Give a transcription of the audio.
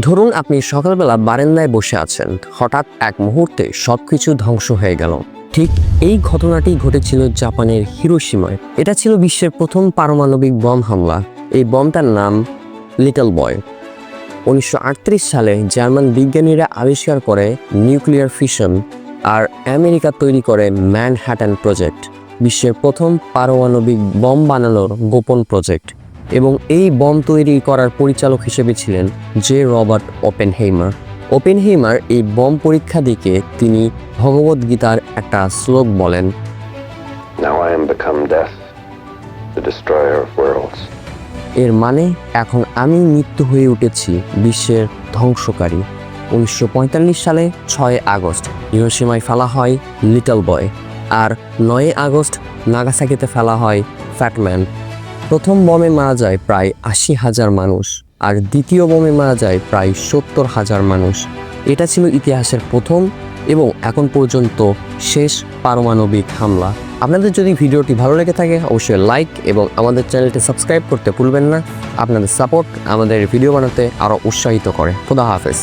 ধরুন আপনি সকালবেলা বারান্দায় বসে আছেন। হঠাৎ এক মুহূর্তে সবকিছু ধ্বংস হয়ে গেল। ঠিক এই ঘটনাটি ঘটেছিল জাপানের হিরোসীমায় এটা ছিল বিশ্বের প্রথম পারমাণবিক বম হামলা। এই বমটার নাম লিটল বয়। উনিশশো আটত্রিশ সালে জার্মান বিজ্ঞানীরা আবিষ্কার করে নিউক্লিয়ার ফিশন আর আমেরিকা তৈরি করে ম্যানহ্যাটান প্রজেক্ট। বিশ্বের প্রথম পারমাণবিক বম বানানোর গোপন প্রজেক্ট। এবং এই বম তৈরি করার পরিচালক হিসেবে ছিলেন J Robert Oppenheimer Oppenheimer এই বম পরীক্ষা দিকে তিনি ভগবদ্গীতার একটা শ্লোক বলেন. এর মানে এখন আমি মৃত্যু হয়ে উঠেছি বিশ্বের ধ্বংসকারী। উনিশশো পঁয়তাল্লিশ সালে ছয় আগস্ট হিরোসীমায় ফেলা হয় লিটল বয় আর নয় আগস্ট নাগাসাকিতে ফেলা হয় ফ্যাটম্যান। প্রথম বমে মারা যায় প্রায় আশি হাজার মানুষ, আর দ্বিতীয় বোমে মারা যায় প্রায় সত্তর হাজার মানুষ। এটা ছিল ইতিহাসের প্রথম এবং এখন পর্যন্ত শেষ পারমাণবিক হামলা। আপনাদের যদি ভিডিওটি ভালো লেগে থাকে, অবশ্যই লাইক এবং আমাদের চ্যানেলটি সাবস্ক্রাইব করতে ভুলবেন না। আপনাদের সাপোর্ট আমাদের ভিডিও বানাতে আরও উৎসাহিত করে। খোদা হাফেজ।